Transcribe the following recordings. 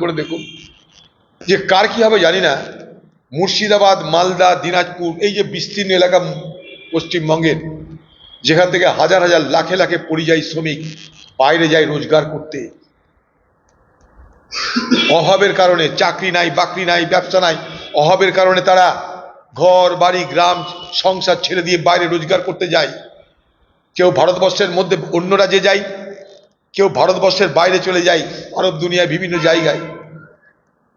করে দেখুন যে কার কি হবে জানি না। মুর্শিদাবাদ, মালদা, দিনাজপুর, এই যে বিস্তীর্ণ এলাকা পশ্চিমবঙ্গের, যেখান থেকে হাজার হাজার লাখে লাখে পরিযায়ী শ্রমিক বাইরে যায় রোজগার করতে। অভাবের কারণে চাকরি নাই, বাকরি নাই, ব্যবসা নাই। অভাবের কারণে তারা ঘর, বাড়ি, গ্রাম, সংসার ছেড়ে দিয়ে বাইরে রোজগার করতে যায়। কেউ ভারতবর্ষের মধ্যে অন্য রাজ্যে যায় কেউ ভারতবর্ষের বাইরে চলে যায় আরব দুনিয়ায় বিভিন্ন জায়গায়।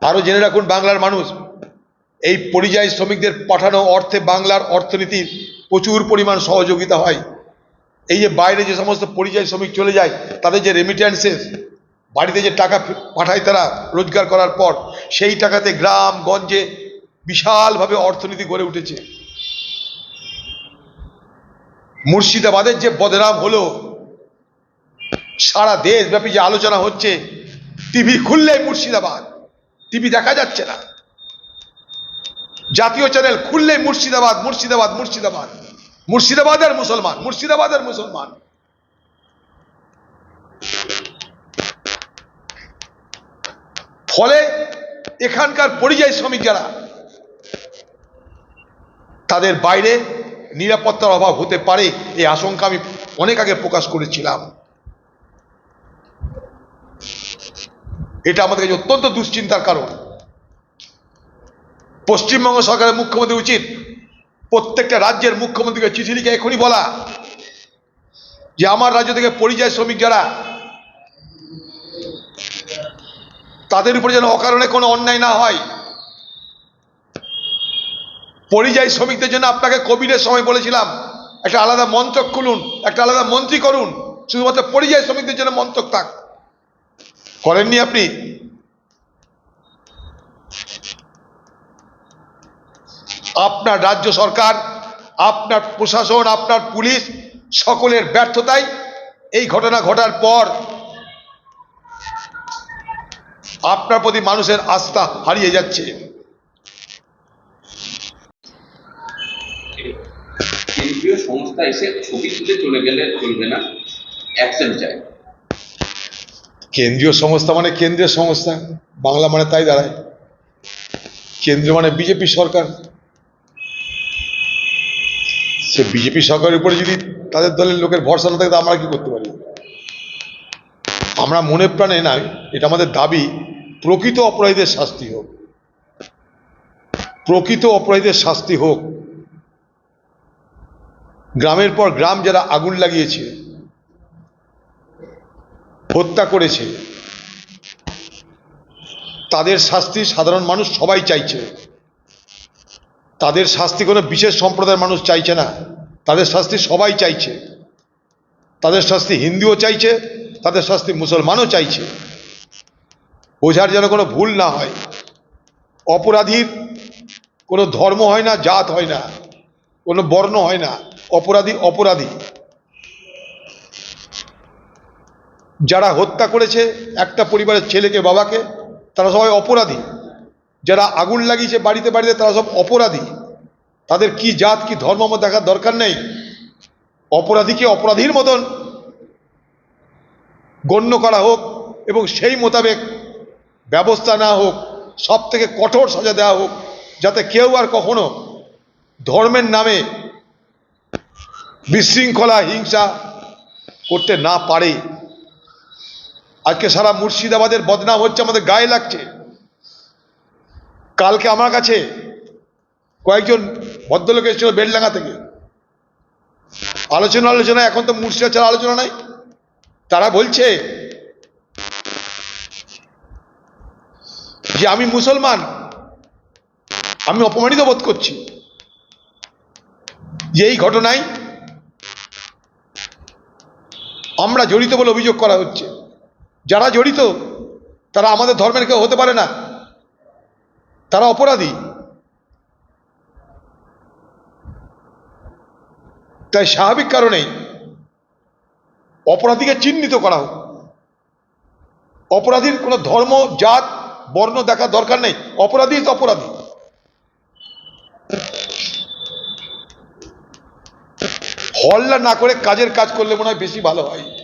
আরও জেনে রাখুন, বাংলার মানুষ, এই পরিযায়ী শ্রমিকদের পাঠানো অর্থে বাংলার অর্থনীতির প্রচুর পরিমাণ সহযোগিতা হয়। এই যে বাইরে যে সমস্ত পরিযায়ী শ্রমিক চলে যায়, তাদের যে রেমিট্যান্সেস বাড়িতে যে টাকা পাঠায় তারা রোজগার করার পর, সেই টাকাতে গ্রাম, গঞ্জে বিশালভাবে অর্থনীতি গড়ে উঠেছে। মুর্শিদাবাদের যে বদনাম হলো সারা দেশব্যাপী যে আলোচনা হচ্ছে, টিভি খুললেই মুর্শিদাবাদ। টিভি দেখা যাচ্ছে না। জাতীয় চ্যানেল খুললেই মুর্শিদাবাদ মুর্শিদাবাদ মুর্শিদাবাদ। মুর্শিদাবাদের মুসলমান মুর্শিদাবাদের মুসলমান। ফলে এখানকার পরিযায়ী শ্রমিক যারা, তাদের বাইরে নিরাপত্তার অভাব হতে পারে, এই আশঙ্কা আমি অনেক আগে প্রকাশ করেছিলাম। এটা আমাদের কাছে অত্যন্ত দুশ্চিন্তার কারণ। পশ্চিমবঙ্গ সরকারের মুখ্যমন্ত্রী উচিত প্রত্যেকটা রাজ্যের মুখ্যমন্ত্রীকে চিঠি লিখে এখনই বলা যে আমার রাজ্য থেকে পরিযায়ী শ্রমিক যারা, তাদের উপরে যেন অকারণে কোনো অন্যায় না হয়। পরিযায়ী শ্রমিকদের জন্য আপনাকে কোভিডের সময় বলেছিলাম, একটা আলাদা মন্ত্রক খুলুন, একটা আলাদা মন্ত্রী করুন, শুধুমাত্র পরিযায়ী শ্রমিকদের জন্য মন্ত্রক থাক। করেননি আপনি? আপনার রাজ্য সরকার, আপনার প্রশাসন, আপনার পুলিশ সকলের ব্যর্থতায় এই ঘটনা ঘটার পর আপনার প্রতি মানুষের আস্থা হারিয়ে যাচ্ছে। কেন্দ্রীয় সংস্থা এসে ছবি তুলে চলে গেলে চলবে না। অ্যাকশন চাই। কেন্দ্রীয় সংস্থা মানে কেন্দ্রীয় সংস্থা, বাংলা মানে তাই দাঁড়ায়। কেন্দ্র মানে বিজেপি সরকার। সে বিজেপি সরকারের উপরে যদি তাদের দলের লোকের ভরসা না থাকে, তা আমরা কি করতে পারি? আমরা মনে প্রাণে নাই, এটা আমাদের দাবি, প্রকৃত অপরাধীদের শাস্তি হোক। প্রকৃত অপরাধীদের শাস্তি হোক। গ্রামের পর গ্রাম যারা আগুন লাগিয়েছে হত্যা করেছে। তাদের শাস্তি সাধারণ মানুষ সবাই চাইছে। তাদের শাস্তি কোনো বিশেষ সম্প্রদায়ের মানুষ চাইছে না। তাদের শাস্তি সবাই চাইছে। তাদের শাস্তি হিন্দুও চাইছে, তাদের শাস্তি মুসলমানও চাইছে। বোঝার যেন কোনো ভুল না হয়। অপরাধীর কোনো ধর্ম হয় না, জাত হয় না। কোনো বর্ণ হয় না। অপরাধী অপরাধী। যারা হত্যা করেছে, একটা পরিবারের ছেলেকে, বাবাকে, তারা সবাই অপরাধী। যারা আগুন লাগিয়েছে বাড়িতে বাড়িতে, তারা সব অপরাধী। তাদের কি জাত, কি ধর্ম দেখার দরকার নেই। অপরাধীকে অপরাধীর মতন গণ্য করা হোক এবং সেই মোতাবেক ব্যবস্থা না হোক সব থেকে কঠোর সাজা দেওয়া হোক, যাতে কেউ আর কখনো ধর্মের নামে বিশৃঙ্খলা, হিংসা করতে না পারে। আজকে সারা মুর্শিদাবাদের বদনাম হচ্ছে, আমাদের গায়ে লাগছে। কালকে আমার কাছে কয়েকজন ভদ্রলোক এসেছিল বেলডাঙ্গা থেকে। আলোচনা আলোচনা, এখন তো মুর্শিদা ছাড়া আলোচনা নাই। তারা বলছে যে আমি মুসলমান, আমি অপমানিত বোধ করছি। যে এই ঘটনায় আমরা জড়িত বলে অভিযোগ করা হচ্ছে। যারা জড়িত, তারা আমাদের ধর্মের কেউ হতে পারে না। তারা অপরাধী। তাই স্বাভাবিক কারণেই অপরাধীকে চিহ্নিত করা হোক। অপরাধীর কোনো ধর্ম, জাত, বর্ণ দেখার দরকার নেই। অপরাধী তো অপরাধী। হল্লা না করে কাজের কাজ করলে মনে হয় বেশি ভালো হয়।